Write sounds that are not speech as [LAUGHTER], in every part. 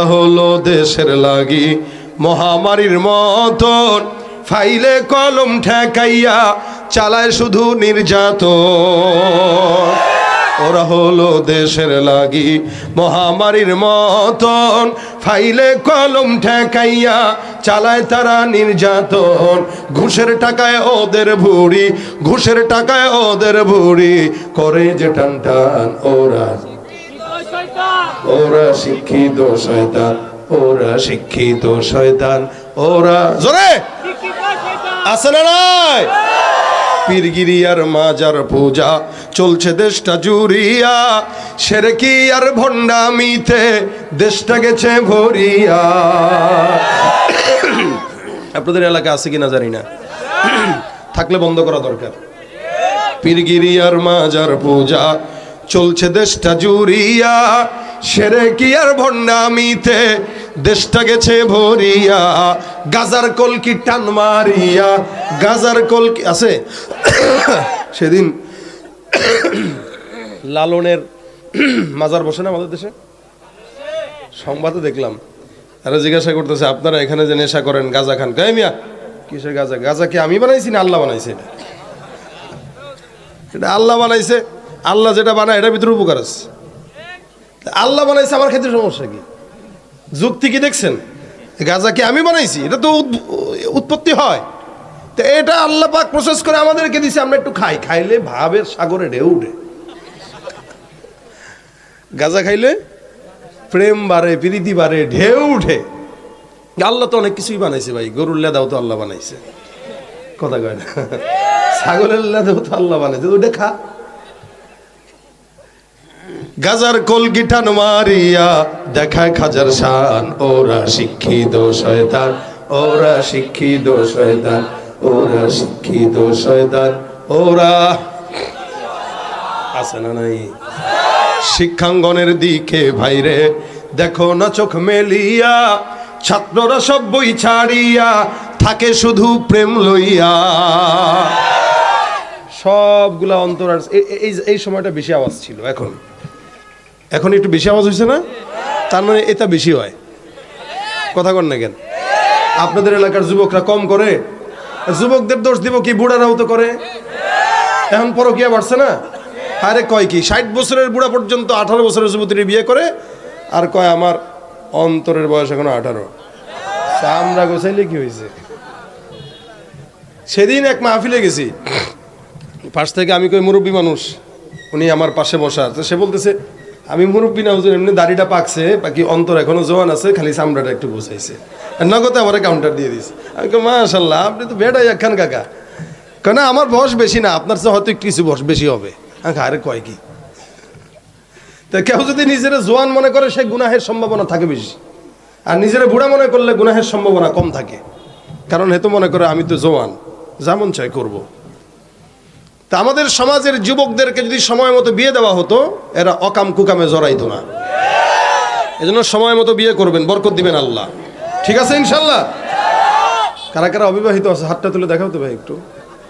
হলো দেশের লাগি। মহামারীর মতন ফাইলে কলম ঠেকাইয়া চালায় শুধু নির্যাতন। ওরা হলো দেশের লাগি। মহামারীর মতন ফাইলে কলম ঠেকাইয়া চালায় তারা নির্যাতন। ঘুষের টাকায় ওদের ভুড়ি, ঘুষের টাকায় ওদের ভুড়ি। করে যে টান টান ওরা ওরা শিক্ষিত শয়তান, ওরা শিক্ষিত শয়তান, ওরা জোরে! আছে না নাই? পীরগিরি আর মাজার পূজা, চলছে দেশটা জুড়িয়া সেরে কি আর ভণ্ডামিতে দেশটা গেছে ভরিয়া। আপনাদের এলাকা আছে কিনা জানি না। থাকলে বন্ধ করা দরকার। পীরগিরি আর মাজার পূজা, চলছে দেশটা জুড়িয়া সেরে কি আর ভণ্ডামিতে? দেশটা গেছে ভরিয়া, গাজার কলকি টান মারিয়া? গাজার কলকি আছে? [COUGHS] সেদিন [COUGHS] লালনের [COUGHS] মাজার বসে না আমাদের দেশে? সংবাদে দেখলাম। আরে জিজ্ঞাসা করতেছে, আপনারা এখানে যে নেশা করেন গাজা খান। কে মিয়া, কিসের গাজা? গাজা কি আমি বানাইছি না আল্লাহ বানাইছে এটা? এটা আল্লাহ বানাইছে। আল্লাহ যেটা বানায়, এটার ভিতরে উপকার আছে। আল্লাহ বানাইছে, আমার ক্ষেত্রে সমস্যা কি? যুক্তি কি দেখছেন? গাজা কি আমি বানাইছি? এটা তো উৎ- উৎপত্তি হয়। তো এটা আল্লাহ পাক প্রসেস করে আমাদেরকে দিছে, আমরা একটু খাই। খাইলে ভাবের সাগরে ঢেউ উঠে। গাজা খাইলে প্রেম বাড়ে, প্রীতি বাড়ে, ঢেউ উঠে। আল্লাহ তো অনেক কিছুই বানাইছে ভাই। গরুর লেদাও তো আল্লাহ বানাইছে। কথা কয় না? ছাগলের লেদাও তো আল্লাহ বানাইছে। ওটা খা। গাজার কলগিটান মারিয়া, দেখায় খাজার শান। ওরা শিক্ষিত শয়তান, ওরা শিক্ষিত শয়তান, ওরা শিক্ষিত শয়তান, ওরা আছে না নাই? শিক্ষাঙ্গনের দিকে ভাইরে, দেখো না চোখ মেলিয়া, ছাত্ররা সব বই ছাড়িয়া, থাকে শুধু প্রেম লইয়া। সবগুলা অন্তর এই সময়টা বেশি আওয়াজ ছিল, এখন। এখন একটু বেশি আওয়াজ হয়েছে না? তার মানে এটা বেশি হয়। কথা কন না কেন? আপনাদের এলাকার যুবকরা কম করে। যুবকদের দোষ দিব কি, বুড়ারাও তো করে। এখন পরকিয়া বাড়ছে না? আরে কয় কি, ষাট বছরের বুড়া পর্যন্ত আঠারো বছরের যুবতীর বিয়ে করে, আর কয় আমার অন্তরের বয়স এখনও আঠারো। আমরা গোছাইলে কি হয়েছে? সেদিন এক মাহফিলে গেছি। পাশ থেকে আমি কই মুরব্বী মানুষ, উনি আমার পাশে বসা। তো সে বলতেছে আমি মুরব্বী না, হুজুর, এমনি দাড়িটা পাকছে, বাকি অন্তর এখনও জোয়ান আছে, খালি চামড়াটা একটু আর নগদে আমার কাউন্টার দিয়ে দিস আমি মাশাল্লাহ আপনি তো বেটাই একখান কাকা। কেন আমার বয়স বেশি না, আপনার চেয়ে হয়তো কিছু বয়স বেশি হবে। আমি আরে কয় কি? তা কেউ যদি নিজের জোয়ান মনে করে, সে গুনাহের সম্ভাবনা থাকে বেশি। আর নিজের বুড়া মনে করলে গুনাহের সম্ভাবনা কম থাকে। কারণ হেতু মনে করে, আমি তো জোয়ান যেমন চাই করব। তা আমাদের সমাজের যুবকদেরকে যদি সময় মতো বিয়ে দেওয়া হতো, এরা অকাম কুকামে জড়াইতো না। এজন্য সময় মতো বিয়ে করবেন, বরকত দিবেন আল্লাহ। ঠিক আছে ইনশাল্লাহ? কারা কারা অবিবাহিত আছে, হাতটা তুলে দেখাও তো ভাই একটু।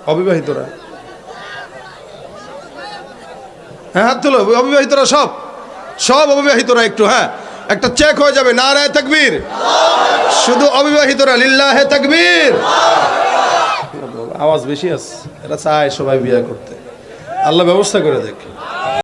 অবিবাহিতরা। হ্যাঁ হাত তুলো, অবিবাহিতরা সব। সব অবিবাহিতরা একটু হ্যাঁ। একটা চেক হয়ে যাবে না রায় তাকবীর। শুধু অবিবাহিতরা, লিল্লাহে তাকবীর। আওয়াজ বেশি আছে এরা চায় সবাই বিয়ে করতে। আল্লাহ ব্যবস্থা করে দেখ।